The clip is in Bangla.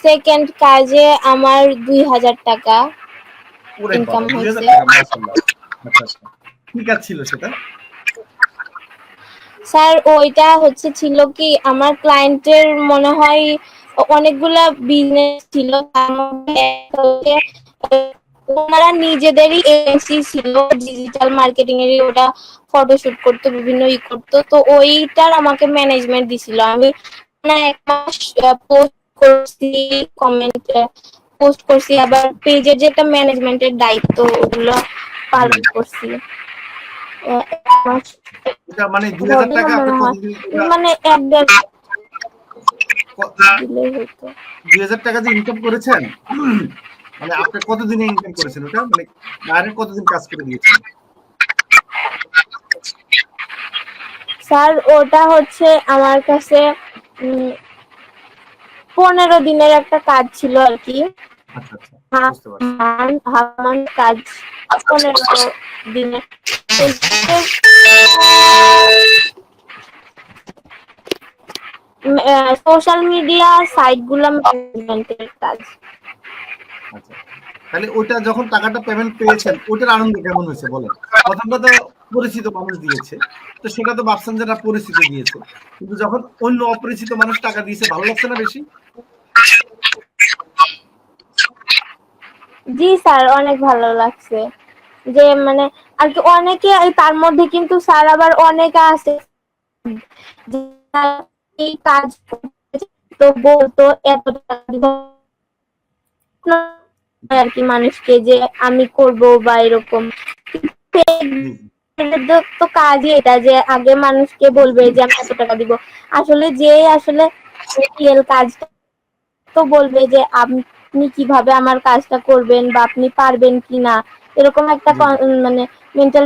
সেকেন্ড কাজে আমার দুই হাজার টাকা 2000 হয়েছে। আচ্ছা, আচ্ছা। কি কাজ ছিল সেটা? স্যার ওইটা হচ্ছে ছিল কি আমার ক্লায়েন্টের মনে হয় অনেকগুলা বিজনেস ছিল তার মধ্যে ওনারা নিজেদেরই এজেন্সি ছিল ডিজিটাল মার্কেটিং এর ওটা ফটোশুট করতো বিভিন্ন ই করতো তো ওইটার আমাকে ম্যানেজমেন্ট দিছিল আমি না এক মাস পোস্ট করছি কমেন্ট পোস্ট করছি আবার পেজের যেটা ম্যানেজমেন্টের দায়িত্ব ওগুলো পালন করছি। মানে 2000 টাকা আপনি কতদিন মানে এক হতো 2000 টাকা যে ইনকাম করেছেন মানে আপনি কতদিনে ইনকাম করেছেন ওটা? মানে বাইরে কতদিন কাজ করে দিয়েছেন? স্যার ওটা হচ্ছে আমার কাছে পনেরো দিনের একটা কাজ ছিল আর কি। আচ্ছা আচ্ছা কাজ পনেরো দিনের সোশ্যাল মিডিয়া সাইটগুলা ম্যানেজমেন্টের কাজ। আচ্ছা তাহলে ওইটা যখন টাকাটা পেমেন্ট পেয়েছেন ওটার আনন্দ কেমন হয়েছে বলেন? প্রথমটা তো পরিচিত মানুষ দিয়েছে। তো সেটা তো ভাবছেন যে পরিচিত দিয়েছে। কিন্তু যখন অন্য অপরিচিত মানুষ টাকা দিয়েছে ভালো লাগছে না বেশি? জি স্যার অনেক ভালো লাগছে। যে মানে আর কি অনেকে তার মধ্যে কিন্তু স্যার আবার অনেকে আছে যারা এই কাজ তো বলতো এত টাকা দিব। আর কি মানুষকে যে আমি করব বা এরকম। তো- কাজই এটা যে আগে মানুষকে বলবে যে আমি এত টাকা দিব। আসলে যে আসলে রিয়েল কাজটা তো বলবে যে আপনি কীভাবে আমার কাজটা করবেন বা আপনি পারবেন কিনা এরকম একটা মানে মেন্টাল